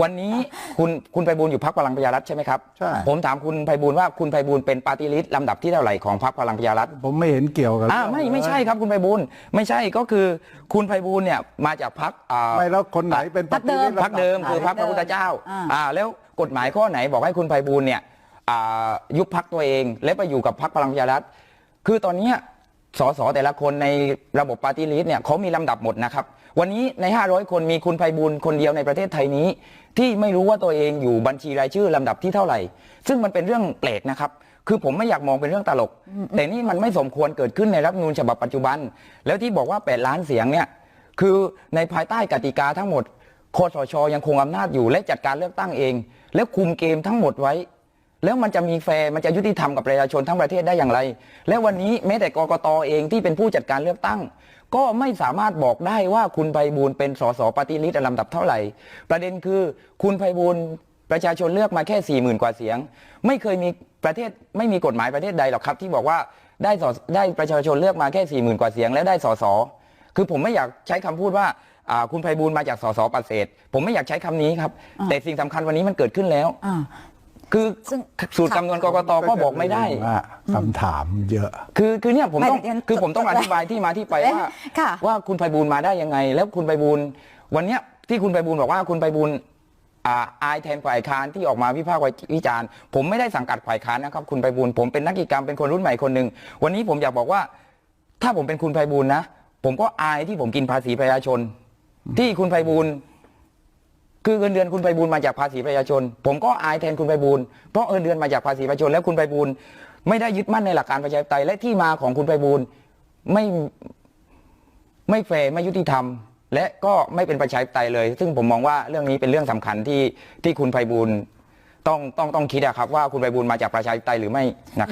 วันนี้คุณคุณไพบูลย์อยู่พักพลังประชารัฐใช่ไหมครับใช่ ผมถามคุณไพบูลย์ว่าคุณไพบูลย์เป็นปาร์ตี้ลิสต์ลำดับที่เท่าไหร่ของพักพลังประชารัฐ ผมไม่เห็นเกี่ยวกับอ่าไม่ไม่ใช่ครับคุณไพบูลย์ไม่ใช่ก็คือคุณไพบูลย์เนี่ยมาจากพักอ่า ไม่แล้วคนไหนเป็นพรรคเดิมปฏิรูปพักเดิมระดับคือพักพระพุทธเจ้าอ่า อ่าแล้วกฎหมายข้อไหนบอกให้คุณไพบูลย์เนี่ยอ่ายุบพักตัวเอง และไปอยู่กับพักพลังประชารัฐคือตอนเนี้ย สสแต่ละคนในระบบปาร์ตี้ลิสต์เนี่ยเขามีลำดับหมดนะครับ วันนี้ใน 500 คนมีคุณไพบูลย์คนเดียวในประเทศไทยนี้ ที่ไม่รู้ว่าตัวเองอยู่บัญชีรายชื่อลำดับที่เท่าไหร่ ซึ่งมันเป็นเรื่องแปลกนะครับ คือผมไม่อยากมองเป็นเรื่องตลก แต่นี่มันไม่สมควรเกิดขึ้นในรัฐธรรมนูญฉบับปัจจุบัน แล้วที่บอกว่า 8 ล้านเสียงเนี่ยคือในภายใต้กติกาทั้งหมดคอสชยังคงอำนาจอยู่และจัดการเลือกตั้งเอง แล้วคุมเกมทั้งหมดไว้ แล้วมันจะมีแฟร์มันจะยุติธรรมกับประชาชนทั้งประเทศได้อย่างไร และวันนี้แม้แต่กกตเองที่เป็นผู้จัดการเลือกตั้ง ก็ไม่สามารถบอกได้ว่าคุณไพบูลย์เป็นสสปฏิริษีลำดับเท่าไหร่ ประเด็นคือคุณไพบูลย์ประชาชนเลือกมาแค่สี่หมื่นกว่าเสียง ไม่เคยมีประเทศไม่มีกฎหมายประเทศใดหรอกครับ ที่บอกว่าได้สได้ประชาชนเลือกมาแค่สี่หมื่นกว่าเสียง และได้สสคือผมไม่อยากใช้คำพูดว่าอ่าคุณไพบูลย์มาจากสสปฏิเสธผมไม่อยากใช้คำนี้ครับ แต่สิ่งสำคัญวันนี้มันเกิดขึ้นแล้วอ่า คือซึ่งสูตรคำนวณกกตก็บอกไม่ได้ ว่าคำถามเยอะ คือคือเนี่ยผมต้องไม่เดี๋ยวคือผมต้องจดอไว้ธิบายที่มาที่ไปว่า ค่ะว่าคุณไพบูลย์มาได้ยังไง แล้วคุณไพบูลย์วันเนี้ยที่คุณไพบูลย์บอกว่าคุณไพบูลย์อ่าอายแทนฝ่ายค้านที่ออกมาวิพากษ์วิจารณ์ ผมไม่ได้สังกัดฝ่ายค้านนะครับ คุณไพบูลย์ผมเป็นนักกิจกรรมเป็นคนรุ่นใหม่คนหนึ่งวันนี้ผมอยากบอกว่า ถ้าผมเป็นคุณไพบูลย์นะ ผมก็อายที่ผมกินภาษีประชาชน ที่คุณไพบูลย์ คือเงินเดือนคุณไพบูลมาจากภาษีประชาชน ผมก็อายแทนคุณไพบูลเพราะเงินเดือนมาจากภาษีประชาชน แล้วคุณไพบูลไม่ได้ยึดมั่นในหลักการประชาธิปไตยและที่มาของคุณไพบูลไม่ไม่แฟร์ไม่ยุติธรรม และก็ไม่เป็นประชาธิปไตยเลย ซึ่งผมมองว่าเรื่องนี้เป็นเรื่องสำคัญที่ที่คุณไพบูลต้องต้องต้องคิดอะครับว่าคุณไพบูลมาจากประชาธิปไตยหรือไม่นะครับ